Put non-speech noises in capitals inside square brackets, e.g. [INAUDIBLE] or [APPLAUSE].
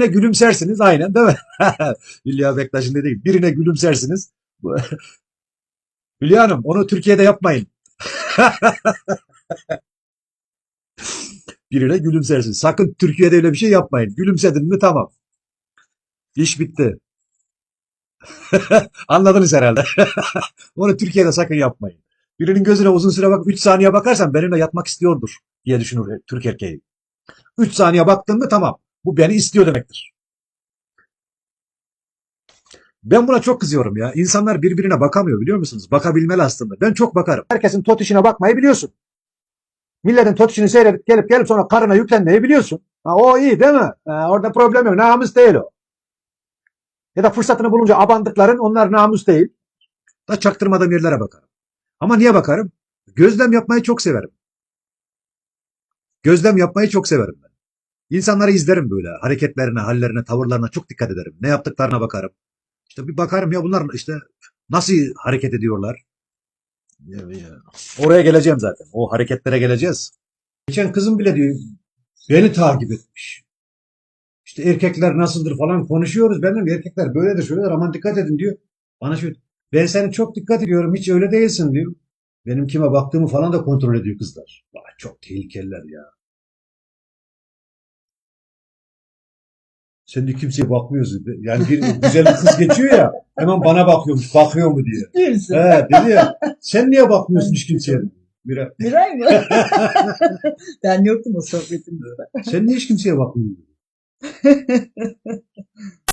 Birine gülümsersiniz aynen değil mi? [LAUGHS] Hülya Bektaş'ın dediği birine gülümsersiniz. [LAUGHS] Hülya Hanım onu Türkiye'de yapmayın. [LAUGHS] birine gülümsersiniz. Sakın Türkiye'de öyle bir şey yapmayın. Gülümsedin mi tamam. İş bitti. Anladınız herhalde. onu Türkiye'de sakın yapmayın. Birinin gözüne uzun süre bak 3 saniye bakarsan benimle yatmak istiyordur diye düşünür Türk erkeği. 3 saniye baktın mı tamam. Bu beni istiyor demektir. Ben buna çok kızıyorum ya. İnsanlar birbirine bakamıyor biliyor musunuz? Bakabilmeli aslında. Ben çok bakarım. Herkesin tot işine bakmayı biliyorsun. Milletin tot işini seyredip gelip gelip sonra karına yüklenmeyi biliyorsun. Ha, o iyi değil mi? Ha, orada problem yok. Namus değil o. Ya da fırsatını bulunca abandıkların onlar namus değil. Da çaktırmadığım yerlere bakarım. Ama niye bakarım? Gözlem yapmayı çok severim. Gözlem yapmayı çok severim ben. İnsanları izlerim böyle. Hareketlerine, hallerine, tavırlarına çok dikkat ederim. Ne yaptıklarına bakarım. İşte bir bakarım ya bunlar işte nasıl hareket ediyorlar. Ya, ya. Oraya geleceğim zaten. O hareketlere geleceğiz. Geçen kızım bile diyor beni takip etmiş. İşte erkekler nasıldır falan konuşuyoruz. Ben diyorum erkekler böyledir şöyledir aman dikkat edin diyor. Bana şöyle ben seni çok dikkat ediyorum hiç öyle değilsin diyor. Benim kime baktığımı falan da kontrol ediyor kızlar. Vay, çok tehlikeliler ya. Sen de kimseye bakmıyorsun. Yani bir güzel bir kız geçiyor ya hemen bana bakıyormuş. Bakıyor mu diye. Değil misin? He dedi ya. Sen niye bakmıyorsun hiç kimseye? Mira, Miray mı? [LAUGHS] ben yoktum o sohbetimizde. sen niye hiç kimseye bakmıyorsun? [LAUGHS]